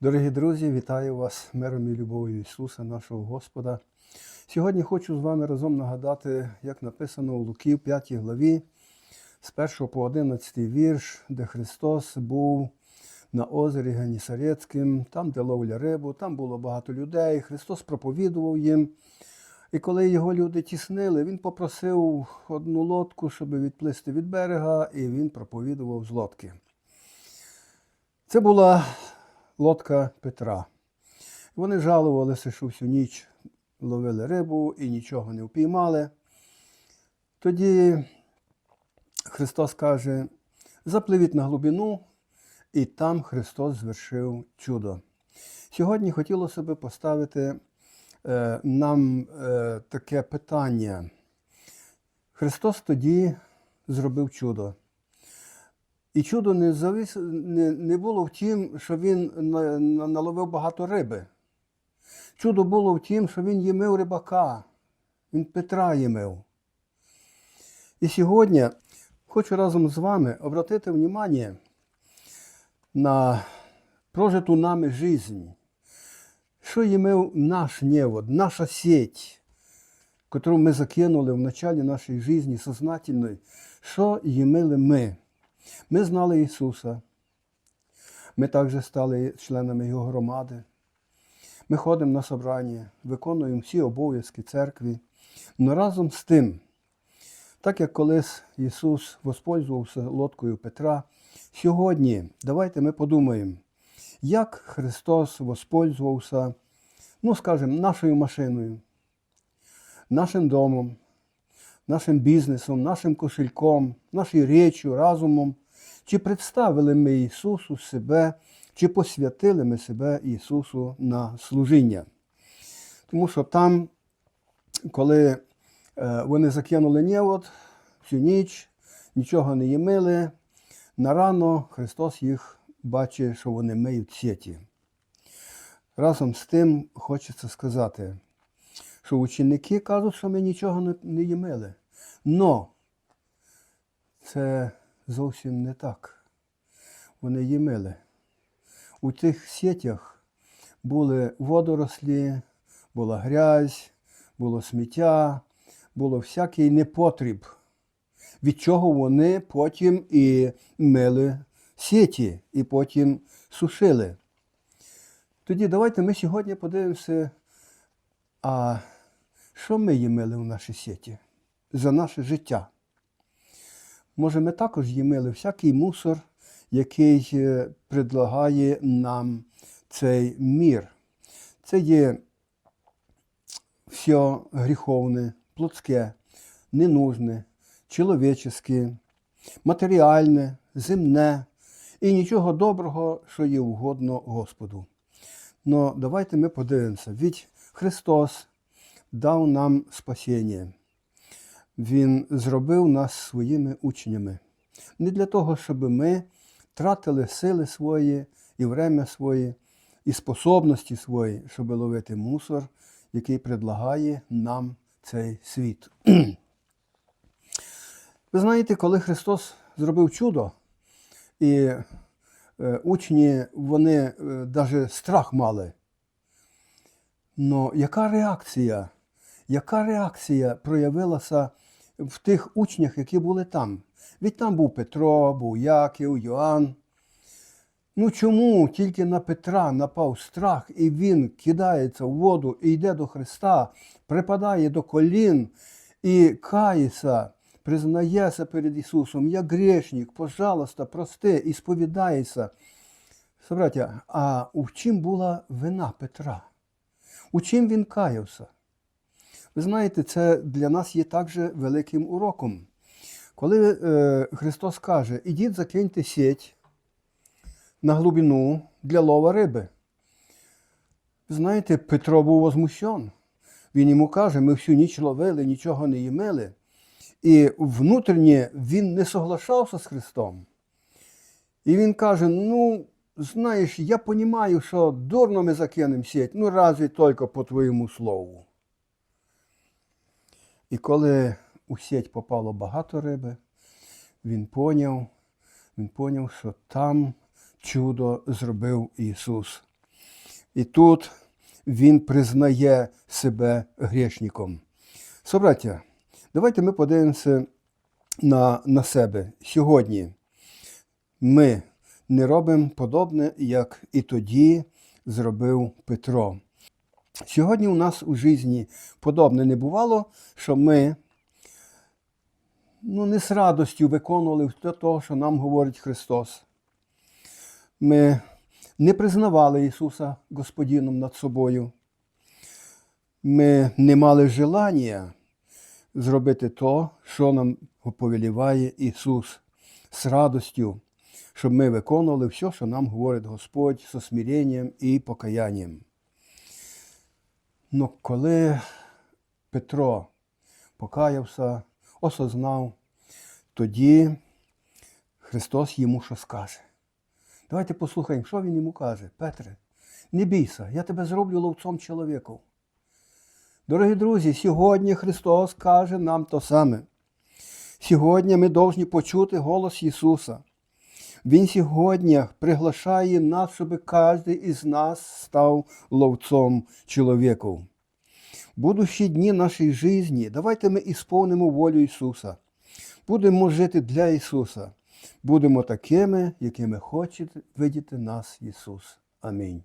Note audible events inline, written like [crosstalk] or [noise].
Дорогі друзі, вітаю вас миром і любов'ю Ісуса, нашого Господа. Сьогодні хочу з вами разом нагадати, як написано у Луки в 5 главі, з 1 по 11 вірш, де Христос був на озері Генісарецьким, там, де ловля рибу, там було багато людей. Христос проповідував їм. І коли його люди тіснили, він попросив одну лодку, щоб відплисти від берега, і він проповідував з лодки. Це була лодка Петра. Вони жалувалися, що всю ніч ловили рибу і нічого не впіймали. Тоді Христос каже: запливіть на глибину, і там Христос звершив чудо. Сьогодні хотілося би поставити е, нам е, таке питання. Христос тоді зробив чудо. І чудо не, завис... не, не було в тім, що він на- на- наловив багато риби. Чудо було в тім, що він їмив рибака, він Петра їмив. І сьогодні хочу разом з вами обратити внимание на прожиту нами жизнь. Що їмив наш невод, наша сеть, яку ми закинули в началі нашої житті сознательної, що їмили ми. Ми знали Ісуса. Ми також стали членами Його громади. Ми ходимо на собрання, виконуємо всі обов'язки церкви. Но разом з тим, так як колись Ісус воспользувався лодкою Петра, сьогодні давайте ми подумаємо, як Христос воспользувався, ну, скажімо, нашою машиною, нашим домом, нашим бізнесом, нашим кошельком, нашою речю, разумом, чи представили ми Ісусу себе, чи посвятили ми себе Ісусу на служіння. Тому що там, коли е, вони закинули невод всю ніч, нічого не їмили, на рано Христос їх бачить, що вони миють сіті. Разом з тим хочеться сказати, що ученики кажуть, що ми нічого не, не їмили. Но це зовсім не так. Вони їмили. У тих сітях були водорослі, була грязь, було сміття, було всякий непотріб, від чого вони потім і мили сіті, і потім сушили. Тоді давайте ми сьогодні подивимося, а що ми їмили в нашій сіті за наше життя. Може, ми також їмили всякий мусор, який е, предлагає нам цей мір. Це є все гріховне, плотське, ненужне, чоловічеське, матеріальне, земне і нічого доброго, що є угодно Господу. Но давайте ми подивимося, ведь Христос дав нам спасіння. Він зробив нас своїми учнями. Не для того, щоб ми тратили сили свої і время своє, і способності свої, щоб ловити мусор, який предлагає нам цей світ. [clears throat] Ви знаєте, коли Христос зробив чудо, і е, учні вони навіть страх мали. Но яка реакція? Яка реакція проявилася в тих учнях, які були там? Від там був Петро, був Яків, Йоанн. Ну чому тільки на Петра напав страх, і він кидається в воду і йде до Христа, припадає до колін і кається, признається перед Ісусом, я грешник, пожалуйста, прости, і сповідається. Собраття, а у чим була вина Петра? У чим він каявся? Ви знаєте, це для нас є також великим уроком. Коли е, Христос каже, ідіть закиньте сеть на глибину для лова риби. Знаєте, Петро був возмущен. Він йому каже, ми всю ніч ловили, нічого не їмили. І внутрішнє він не соглашався з Христом. І він каже: ну, знаєш, я розумію, що дурно ми закинемо сеть, ну разве тільки по твоєму слову. І коли у сеть попало багато риби, він поняв, він поняв, що там чудо зробив Ісус. І тут він признає себе грішником. Собраття, давайте ми подивимося на, на себе. Сьогодні ми не робимо подобне, як і тоді зробив Петро. Сьогодні у нас у житті подобне не бувало, що ми ну, не з радостю виконували те, що нам говорить Христос. Ми не признавали Ісуса Господином над собою. Ми не мали желання зробити то, що нам повеліває Ісус з радостю, щоб ми виконували все, що нам говорить Господь з смиренням і покаянням. Но коли Петро покаявся, осознав, тоді Христос йому що скаже. Давайте послухаємо, що він йому каже. Петре, не бійся, я тебе зроблю ловцом чоловіків. Дорогі друзі, сьогодні Христос каже нам то саме. Сьогодні ми повинні почути голос Ісуса. Він сьогодні приглашає нас, щоб кожен із нас став ловцом чоловіків. Будущі дні нашої житті, давайте ми ісповнимо волю Ісуса. Будемо жити для Ісуса. Будемо такими, якими хоче видіти нас Ісус. Амінь.